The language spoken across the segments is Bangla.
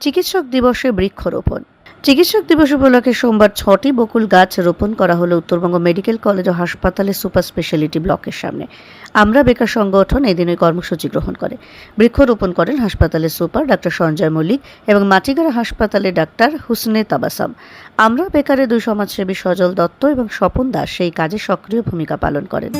চিকিৎসক দিবসে বৃক্ষরোপণ। চিকিৎসক দিবস উপলক্ষে সোমবার ছটি বকুল গাছ রোপণ করা হলো উত্তরবঙ্গ মেডিকেল কলেজ ও হাসপাতালের সুপার স্পেশালিটি ব্লকের সামনে। আমরা বেকার সংগঠন এদিন ওই কর্মসূচি গ্রহণ করে। বৃক্ষরোপণ করেন হাসপাতালের সুপার ডাক্তার সঞ্জয় মল্লিক এবং মাটিগাড়া হাসপাতালে ডাক্তার হুসনে তাবাসাম। আমরা বেকারের দুই সমাজসেবী সজল দত্ত এবং স্বপন দাস সেই কাজে সক্রিয় ভূমিকা পালন করেন।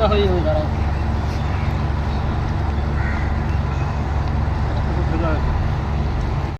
ਹੋਈ ਹੋਈ ਸਾਰਾ